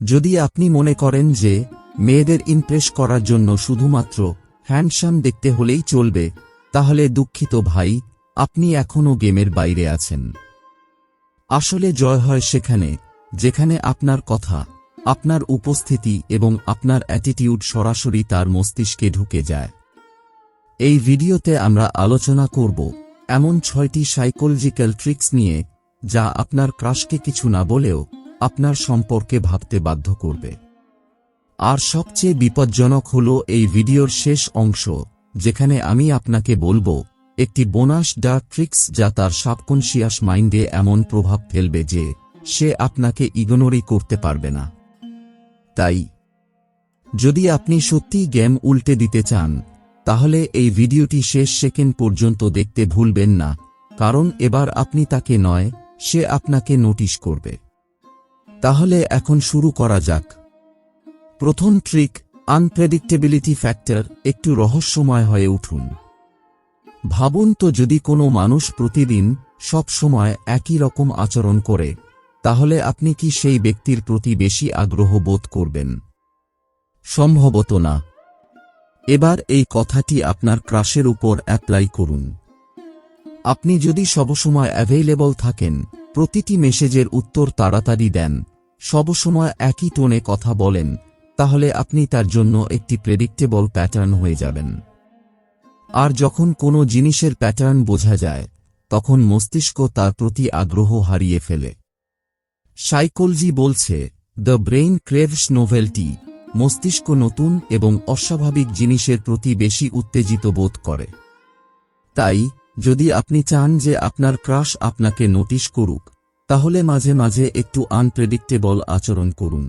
যদি আপনি মনে করেন যে, মেয়েদের ইমপ্রেস করার জন্য শুধুমাত্র হ্যান্ডসাম দেখতে হলেই চলবে, তাহলে দুঃখিত ভাই, আপনি এখনও গেমের বাইরে আছেন। আসলে জয় হয় সেখানে, যেখানে আপনার কথা, আপনার উপস্থিতি এবং আপনার অ্যাটিটিউড সরাসরি তার মস্তিষ্কে ঢুকে যায়। এই ভিডিওতে আমরা আলোচনা করব, এমন ছয়টি সাইকোলজিক্যাল ট্রিক্স নিয়ে, যা আপনার ক্রাশকে কিছু না বলেও আপনার সম্পর্কে ভাবতে বাধ্য করবে। আর সবচেয়ে বিপজ্জনক হল এই ভিডিওর শেষ অংশ, যেখানে আমি আপনাকে বলব, একটি বোনাস ডার্ক ট্রিক্স যা তার সাবকনশিয়াস মাইন্ডে এমন প্রভাব ফেলবে যে, সে আপনাকে ইগনোরই করতে পারবে না। তাই, যদি আপনি সত্যিই গেম উল্টে দিতে চান, তাহলে এই ভিডিওটি শেষ সেকেন্ড পর্যন্ত দেখতে ভুলবেন না, কারণ এবার আপনি তাকে নয়, সে আপনাকে নোটিশ করবে। তাহলে এখন শুরু করা যাক। প্রথম ট্রিক আনপ্রেডিক্টেবিলিটি ফ্যাক্টর একটু রহস্যময় হয়ে উঠুন। ভাবুন তো যদি কোনো মানুষ প্রতিদিন সব সময় একই রকম আচরণ করে, তাহলে আপনি কি সেই ব্যক্তির প্রতি বেশি আগ্রহ বোধ করবেন? সম্ভবত না। এবার এই কথাটি আপনার ক্রাশের উপর অ্যাপ্লাই করুন। আপনি যদি সবসময় অ্যাভেইলেবল থাকেন, প্রতিটি মেসেজের উত্তর তাড়াতাড়ি দেন সবসময় একই টোনে কথা বলেন, তাহলে আপনি তার জন্য একটি প্রেডিক্টেবল প্যাটার্ন হয়ে যাবেন। আর যখন কোনো জিনিসের প্যাটার্ন বোঝা যায়, তখন মস্তিষ্ক তার প্রতি আগ্রহ হারিয়ে ফেলে। সাইকোলজি বলছে দ্য ব্রেইন ক্রেভস নোভেলটি মস্তিষ্ক নতুন এবং অস্বাভাবিক জিনিসের প্রতি বেশি উত্তেজিত বোধ করে। তাই, যদি আপনি চান যে আপনার ক্রাশ আপনাকে নোটিশ করুক তাহলে মাঝে মাঝে একটু আনপ্রেডিক্টেবল আচরণ করুন।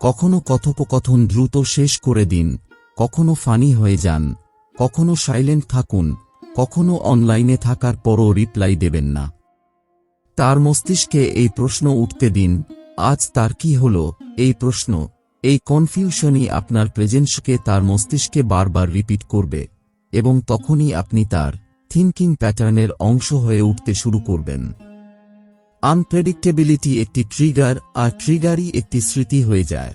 কখনো কথোপকথন দ্রুত শেষ করে দিন, কখনো ফানি হয়ে যান, কখনো সাইলেন্ট থাকুন, কখনো অনলাইনে থাকার পরও রিপ্লাই দেবেন না। তার মস্তিষ্কে এই প্রশ্ন উঠতে দিন, আজ তার কি হল? এই প্রশ্ন। এই কনফিউশনই আপনার প্রেজেন্সকে তার মস্তিষ্কে বারবার রিপিট করবে এবং তখনই আপনি তার থিঙ্কিং প্যাটার্নের অংশ হয়ে উঠতে শুরু করবেন। আনপ্রেডিক্টেবিলিটি একটি ট্রিগার আর ট্রিগারই একটি স্মৃতি হয়ে যায়।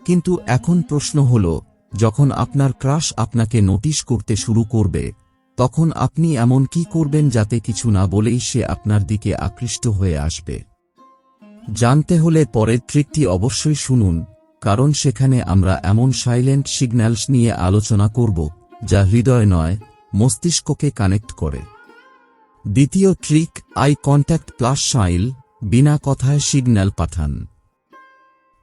কিন্তু এখন প্রশ্ন হল, যখন আপনার ক্রাশ আপনাকে নোটিশ করতে শুরু করবে, তখন আপনি এমন কি করবেন যাতে কিছু না বলেই সে আপনার দিকে আকৃষ্ট হয়ে আসবে? জানতে হলে পরের ট্রিকটি অবশ্যই শুনুন, কারণ সেখানে আমরা এমন সাইলেন্ট সিগন্যালস নিয়ে আলোচনা করব, যা হৃদয় নয়, মস্তিষ্ককে কানেক্ট করে। দ্বিতীয় ট্রিক আই কন্ট্যাক্ট প্লাস সাইল বিনা কথায় সিগন্যাল পাঠান।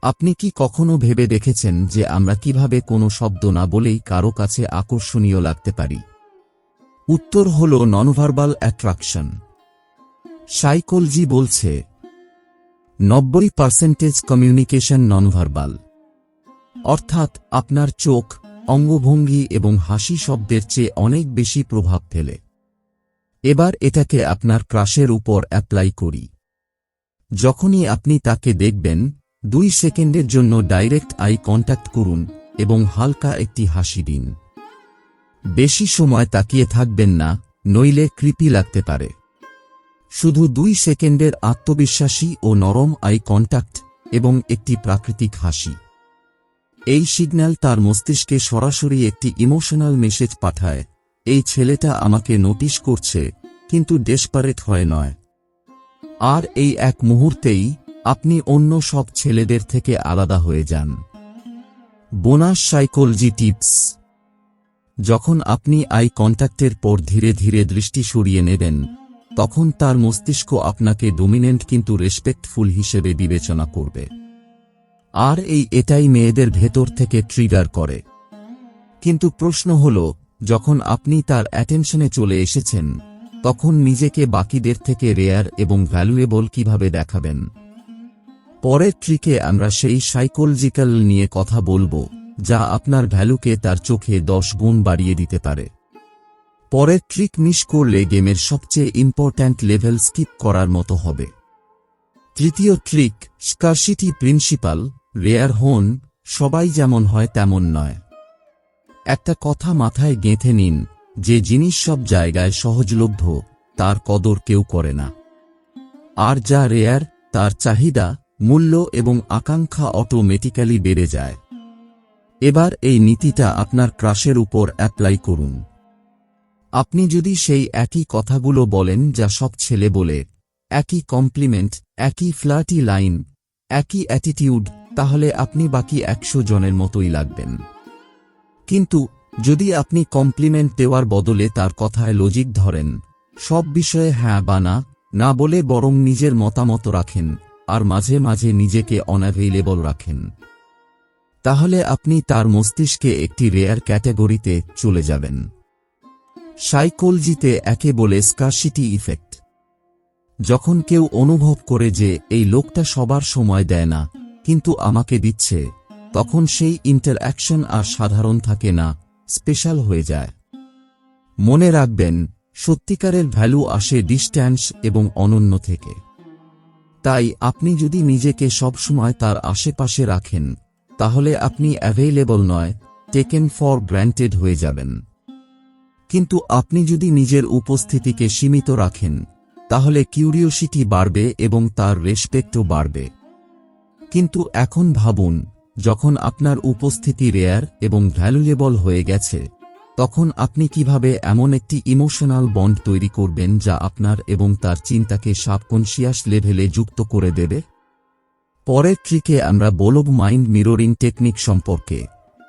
আপনি কি কখনো ভেবে দেখেছেন যে আমরা কীভাবে কোনো শব্দ না বলেই কারও কাছে আকর্ষণীয় লাগতে পারি? উত্তর হল ননভার্বাল অ্যাট্রাকশন সাইকোলজি বলছে, নব্বই পার্সেন্টেজ কমিউনিকেশন ননভার্বাল অর্থাৎ আপনার চোখ, অঙ্গভঙ্গি এবং হাসি শব্দের চেয়ে অনেক বেশি প্রভাব ফেলে। এবার এটাকে আপনার ক্রাশের উপর অ্যাপ্লাই করি। যখনই আপনি তাকে দেখবেন, দুই সেকেন্ডের জন্য ডাইরেক্ট আই কন্ট্যাক্ট করুন এবং হালকা একটি হাসি দিন। বেশি সময় তাকিয়ে থাকবেন না, নইলে কৃপি লাগতে পারে। শুধু দুই সেকেন্ডের আত্মবিশ্বাসী ও নরম আই কন্ট্যাক্ট এবং একটি প্রাকৃতিক হাসি। এই সিগন্যাল তার মস্তিষ্কে সরাসরি একটি ইমোশনাল মেসেজ পাঠায়। এই ছেলেটা আমাকে নোটিশ করছে, কিন্তু ডেসপারেট হয় নয়। আর এই এক মুহূর্তেই আপনি অন্য সব ছেলেদের থেকে আলাদা হয়ে যান। Bonus psychology tips. যখন আপনি আই কন্ট্যাক্টের পর ধীরে ধীরে দৃষ্টি সরিয়ে নেবেন, তখন তার মস্তিষ্ক আপনাকে ডোমিনেন্ট কিন্তু রেসপেক্টফুল হিসেবে বিবেচনা করবে। আর এই এটাই মেয়েদের ভেতর থেকে ট্রিগার করে। কিন্তু প্রশ্ন হল যখন আপনি তার অ্যাটেনশনে চলে এসেছেন, তখন নিজেকে বাকিদের থেকে রেয়ার এবং ভ্যালুয়েবল কীভাবে দেখাবেন? পরের ট্রিকে আমরা সেই সাইকোলজিক্যাল নিয়ে কথা বলব, যা আপনার ভ্যালুকে তার চোখে দশ গুণ বাড়িয়ে দিতে পারে। পরের ট্রিক মিস করলে গেমের সবচেয়ে ইম্পর্ট্যান্ট লেভেল স্কিপ করার মতো হবে। তৃতীয় ট্রিক, স্কারসিটি প্রিন্সিপাল, রেয়ার হন, সবাই যেমন হয় তেমন নয়। একটা কথা মাথায় গেঁথে নিন, যে জিনিস সব জায়গায় সহজলভ্য, তার কদর কেউ করে না। আর যা রেয়ার, তার চাহিদা, মূল্য এবং আকাঙ্ক্ষা অটোমেটিক্যালি বেড়ে যায়। এবার এই নীতিটা আপনার ক্রাশের উপর অ্যাপ্লাই করুন। আপনি যদি সেই একই কথাগুলো বলেন যা সব ছেলে বলে, একই কমপ্লিমেন্ট একই ফ্ল্যাটি লাইন একই অ্যাটিটিউড তাহলে আপনি বাকি একশো জনের মতোই লাগবেন। কিন্তু, যদি আপনি কমপ্লিমেন্ট দেওয়ার বদলে তার কথায় লজিক ধরেন, সব বিষয়ে হ্যাঁ বা না না বলে বরং নিজের মতামত রাখেন, আর মাঝে মাঝে নিজেকে অনঅ্যাভেইলেবল রাখেন। তাহলে আপনি তার মস্তিষ্কে একটি রেয়ার ক্যাটাগরিতে চলে যাবেন। সাইকোলজিতে একে বলে স্কারসিটি ইফেক্ট যখন কেউ অনুভব করে যে, এই লোকটা সবার সময় দেয় না, কিন্তু আমাকে দিচ্ছে। তখন সেই ইন্টারঅ্যাকশন আর সাধারণ থাকে না স্পেশাল হয়ে যায়। মনে রাখবেন, সত্যিকারের ভ্যালু আসে ডিস্ট্যান্স এবং অনন্য থেকে। তাই আপনি যদি নিজেকে সবসময় তার আশেপাশে রাখেন, তাহলে আপনি অ্যাভেইলেবল নয় টেকেন ফর গ্র্যান্টেড হয়ে যাবেন। কিন্তু আপনি যদি নিজের উপস্থিতিকে সীমিত রাখেন, তাহলে কিউরিওসিটি বাড়বে এবং তার রেসপেক্টও বাড়বে। কিন্তু এখন ভাবুন যখন আপনার উপস্থিতি রেয়ার এবং ভ্যালুয়েবল হয়ে গেছে, তখন আপনি কীভাবে এমন একটি ইমোশনাল বন্ড তৈরি করবেন যা আপনার এবং তার চিন্তাকে সাবকনশিয়াস লেভেলে যুক্ত করে দেবে? পরের ট্রিকে আমরা বলব মাইন্ড মিররিং টেকনিক সম্পর্কে,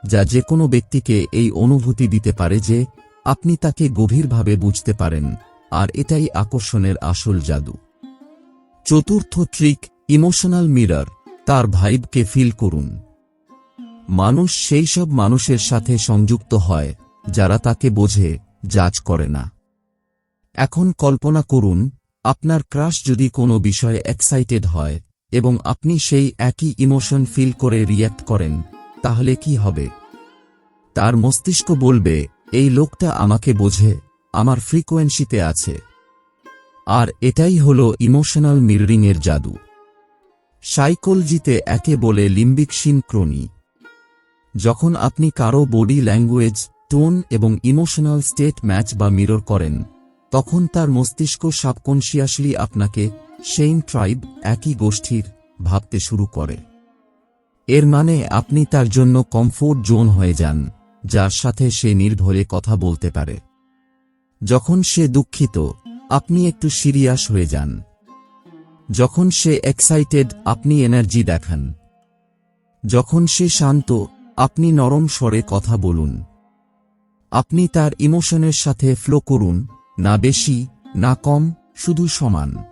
যা যে কোনো ব্যক্তিকে এই অনুভূতি দিতে পারে যে আপনি তাকে গভীরভাবে বুঝতে পারেন, আর এটাই আকর্ষণের আসল জাদু। চতুর্থ ট্রিক, ইমোশনাল মিরর, তার ভাইবকে ফিল করুন। মানুষ সেই সব মানুষের সাথে সংযুক্ত হয়, যারা তাকে বোঝে, জাজ করে না। এখন কল্পনা করুন, আপনার ক্রাশ যদি কোনো বিষয়ে এক্সাইটেড হয়, এবং আপনি সেই একই ইমোশন ফিল করে রিয়্যাক্ট করেন, তাহলে কি হবে? তার মস্তিষ্ক বলবে, এই লোকটা আমাকে বোঝে, আমার ফ্রিকোয়েন্সিতে আছে। আর এটাই হল ইমোশনাল মিররিংয়ের জাদু। সাইকোলজিতে একে বলে লিম্বিক সিনক্রোনি যখন আপনি কারও বডি ল্যাঙ্গুয়েজ, টোন এবং ইমোশনাল স্টেট ম্যাচ বা মিরর করেন, তখন তার মস্তিষ্ক সাবকনশিয়াসলি আপনাকে সেইম ট্রাইব একই গোষ্ঠীর ভাবতে শুরু করে। এর মানে আপনি তার জন্য কমফোর্ট জোন হয়ে যান, যার সাথে সে নির্ভরে কথা বলতে পারে। যখন সে দুঃখিত, আপনি একটু সিরিয়াস হয়ে যান। যখন সে এক্সাইটেড, আপনি এনার্জি দেখান। যখন সে শান্ত আপনি নরম স্বরে কথা বলুন। আপনি তার ইমোশনের সাথে ফ্লো করুন, না বেশি, না কম, শুধু সমান।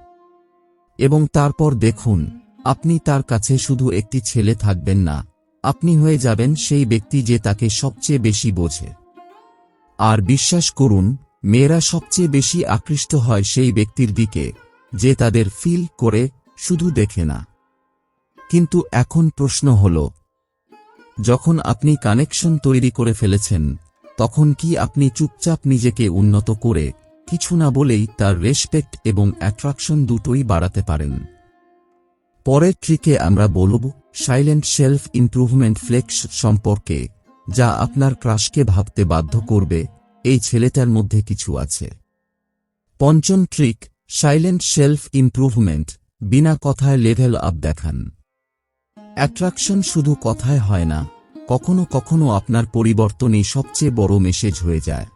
এবং তারপর দেখুন, আপনি তার কাছে শুধু একটি ছেলে থাকবেন না, আপনি হয়ে যাবেন সেই ব্যক্তি যে তাকে সবচেয়ে বেশি বোঝে। আর বিশ্বাস করুন, মেয়েরা সবচেয়ে বেশি আকৃষ্ট হয় সেই ব্যক্তির দিকে, যে তাদের ফিল করে, শুধু দেখে না। কিন্তু এখন প্রশ্ন হল যখন আপনি কানেকশন তৈরি করে ফেলেছেন, তখন কি আপনি চুপচাপ নিজেকে উন্নত করে কিছু না বলেই তার রেসপেক্ট এবং অ্যাট্রাকশন দুটোই বাড়াতে পারেন? পরের ট্রিকে আমরা বলব সাইলেন্ট সেলফ ইমপ্রুভমেন্ট ফ্লেক্স সম্পর্কে, যা আপনার ক্রাশকে ভাবতে বাধ্য করবে, এই ছেলেটার মধ্যে কিছু আছে। পঞ্চম ট্রিক, সাইলেন্ট সেলফ ইমপ্রুভমেন্ট, বিনা কথায় লেভেল আপ দেখান। অ্যাট্রাকশন শুধু কথায় হয় না, কখনো কখনো আপনার পরিবর্তনই সবচেয়ে বড় মেসেজ হয়ে যায়।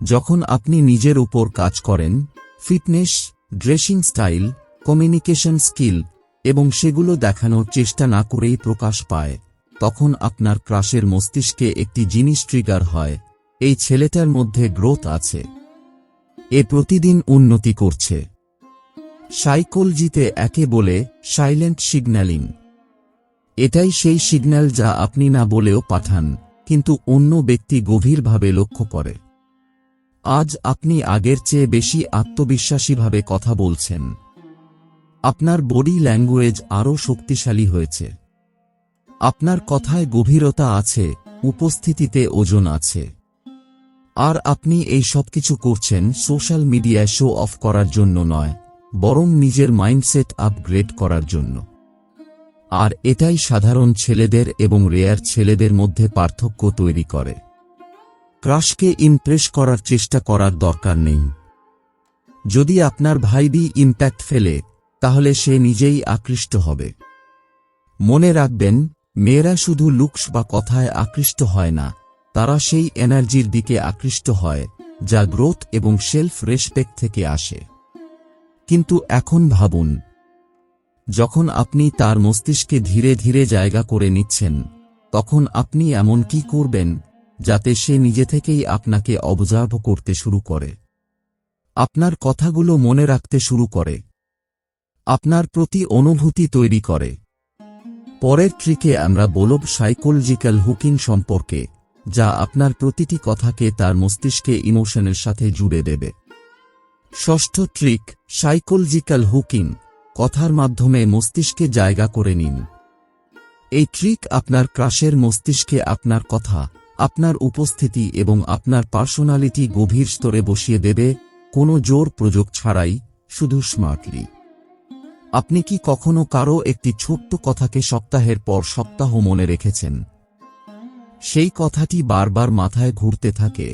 যখন আপনি নিজের উপর কাজ করেন fitness dressing style communication skill এবং সেগুলো দেখানোর চেষ্টা না করেই প্রকাশ পায়, তখন আপনার ক্রাশের মস্তিষ্কে একটি জিনিস ট্রিগার হয়, এই ছেলেটার মধ্যে গ্রোথ আছে। এ প্রতিদিন উন্নতি করছে। সাইকোলজিতে একে বলে সাইলেন্ট সিগন্যালিং এটাই সেই সিগন্যাল যা আপনি না বলেও পাঠান, কিন্তু অন্য ব্যক্তি গভীরভাবে লক্ষ্য করে। আজ আপনি আগের চেয়ে বেশি আত্মবিশ্বাসীভাবে কথা বলছেন। আপনার বডি ল্যাঙ্গুয়েজ আরও শক্তিশালী হয়েছে। আপনার কথায় গভীরতা আছে, উপস্থিতিতে ওজন আছে। আর আপনি এই সব কিছু করছেন সোশ্যাল মিডিয়ায় শো অফ করার জন্য নয়, বরং নিজের মাইন্ডসেট আপগ্রেড করার জন্য। আর এটাই সাধারণ ছেলেদের এবং রেয়ার ছেলেদের মধ্যে পার্থক্য তৈরি করে। ক্রাশকে ইমপ্রেস করার চেষ্টা করার দরকার নেই। যদি আপনার ভাইবি ইম্প্যাক্ট ফেলে, তাহলে সে নিজেই আকৃষ্ট হবে। মনে রাখবেন, মেয়েরা শুধু লুকস বা কথায় আকৃষ্ট হয় না, তারা সেই এনার্জির দিকে আকৃষ্ট হয়, যা গ্রোথ এবং সেলফ রেসপেক্ট থেকে আসে। কিন্তু এখন ভাবুন যখন আপনি তার মস্তিষ্কে ধীরে ধীরে জায়গা করে নিচ্ছেন, তখন আপনি এমন কি করবেন যাতে সে নিজে থেকেই আপনাকে অবজার্ভ করতে শুরু করে? আপনার কথাগুলো মনে রাখতে শুরু করে। আপনার প্রতি অনুভূতি তৈরি করে। পরের ট্রিকে আমরা বলব সাইকোলজিক্যাল হুকিং সম্পর্কে, যা আপনার প্রতিটি কথাকে তার মস্তিষ্কে ইমোশনের সাথে জুড়ে দেবে। ষষ্ঠ ট্রিক, সাইকোলজিক্যাল হুকিং। কথার মাধ্যমে মস্তিষ্কে জায়গা করে নিন। এই ট্রিক আপনার ক্রাশের মস্তিষ্কে আপনার কথা, আপনার উপস্থিতি এবং আপনার পার্সোনালিটি গভীর স্তরে বসিয়ে দেবে, কোনো জোর প্রযোগ ছাড়াই, শুধু স্মার্টলি আপনি কি কখনো কারও একটি ছোট্ট কথাকে সপ্তাহের পর সপ্তাহ মনে রেখেছেন? সেই কথাটি বারবার মাথায় ঘুরতে থাকে,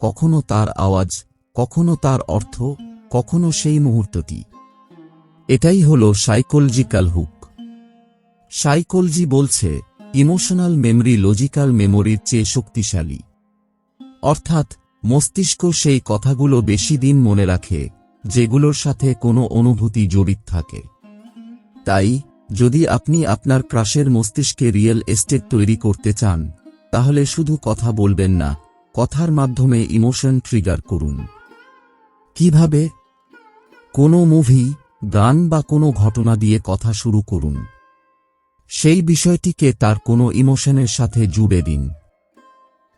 কখনো তার আওয়াজ, কখনো তার অর্থ, কখনো সেই মুহূর্তটি। এটাই হল সাইকোলজিক্যাল হুক। সাইকোলজি বলছে, ইমোশনাল মেমরি লজিক্যাল মেমোরির চেয়ে শক্তিশালী। অর্থাৎ, মস্তিষ্ক সেই কথাগুলো বেশি দিন মনে রাখে, যেগুলোর সাথে কোনো অনুভূতি জড়িত থাকে। তাই, যদি আপনি আপনার ক্রাশের মস্তিষ্কে রিয়েল এস্টেট তৈরি করতে চান, তাহলে শুধু কথা বলবেন না, কথার মাধ্যমে ইমোশন ট্রিগার করুন। কীভাবে? কোনো মুভি গান বা কোনো ঘটনা দিয়ে কথা শুরু করুন। সেই বিষয়টিকে তার কোনো ইমোশনের সাথে জুড়ে দিন।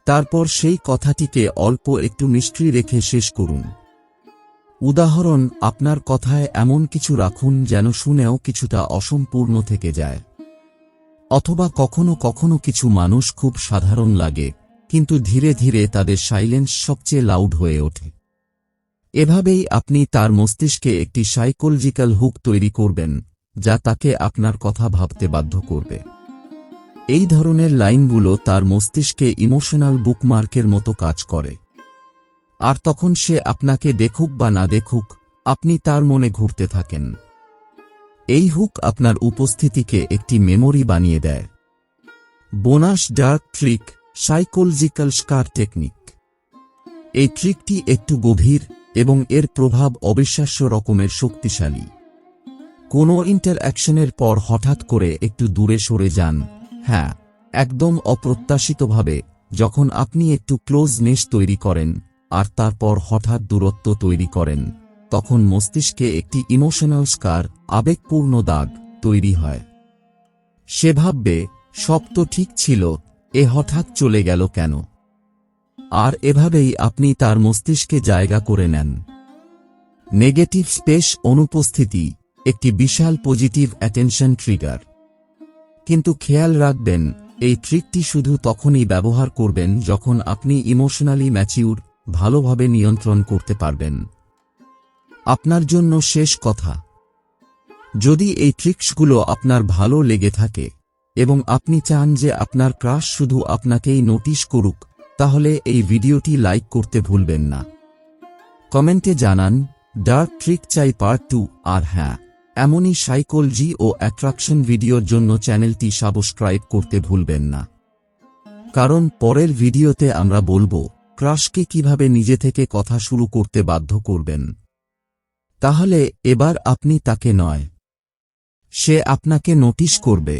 তারপর সেই কথাটিকে অল্প একটু মিষ্টি রেখে শেষ করুন। উদাহরণ, আপনার কথায় এমন কিছু রাখুন যেন শুনেও কিছুটা অসম্পূর্ণ থেকে যায়। অথবা কখনো কখনো কিছু মানুষ খুব সাধারণ লাগে, কিন্তু ধীরে ধীরে তাদের সাইলেন্স সবচেয়ে লাউড হয়ে ওঠে। এভাবেই আপনি তার মস্তিষ্কে একটি সাইকোলজিক্যাল হুক তৈরি করবেন, যা তাকে আপনার কথা ভাবতে বাধ্য করবে। এই ধরনের লাইনগুলো তার মস্তিষ্কে ইমোশনাল বুকমার্কের মতো কাজ করে। আর তখন সে আপনাকে দেখুক বা না দেখুক, আপনি তার মনে ঘুরতে থাকেন। এই হুক আপনার উপস্থিতিকে একটি মেমোরি বানিয়ে দেয়। Bonus dark trick, psychological scar technique. এই ট্রিকটি একটু গভীর এবং এর প্রভাব অবিশ্বাস্য রকমের শক্তিশালী। কোনো ইন্টারঅ্যাকশনের পর হঠাৎ করে একটু দূরে সরে যান। হ্যাঁ একদম অপ্রত্যাশিতভাবে, যখন আপনি একটু ক্লোজনেস তৈরি করেন, আর তারপর হঠাৎ দূরত্ব তৈরি করেন, তখন মস্তিষ্কে একটি ইমোশনাল স্কার, আবেগপূর্ণ দাগ, তৈরি হয়। সে ভাববে, সব তো ঠিক ছিল, এ হঠাৎ চলে গেল কেন? আর এভাবেই আপনি তার মস্তিষ্কে জায়গা করে নেন। নেগেটিভ স্পেস অনুপস্থিতি, একটি বিশাল পজিটিভ অ্যাটেনশন ট্রিগার। কিন্তু খেয়াল রাখবেন, এই ট্রিকটি শুধু তখনই ব্যবহার করবেন যখন আপনি ইমোশনালি ম্যাচিউর, ভালোভাবে নিয়ন্ত্রণ করতে পারবেন। আপনার জন্য শেষ কথা। যদি এই ট্রিক্সগুলো আপনার ভালো লেগে থাকে এবং আপনি চান যে আপনার ক্রাশ শুধু আপনাকেই নোটিশ করুক তাহলে এই ভিডিওটি লাইক করতে ভুলবেন না। কমেন্টে জানান ডার্ক ট্রিক চাই পার্ট টু আর হ্যাঁ এমনই সাইকোলজি ও অ্যাট্রাকশন ভিডিওর জন্য চ্যানেলটি সাবস্ক্রাইব করতে ভুলবেন না। কারণ পরের ভিডিওতে আমরা বলব, ক্রাশকে কীভাবে নিজে থেকে কথা শুরু করতে বাধ্য করবেন। তাহলে এবার আপনি তাকে নয়, সে আপনাকে নোটিশ করবে।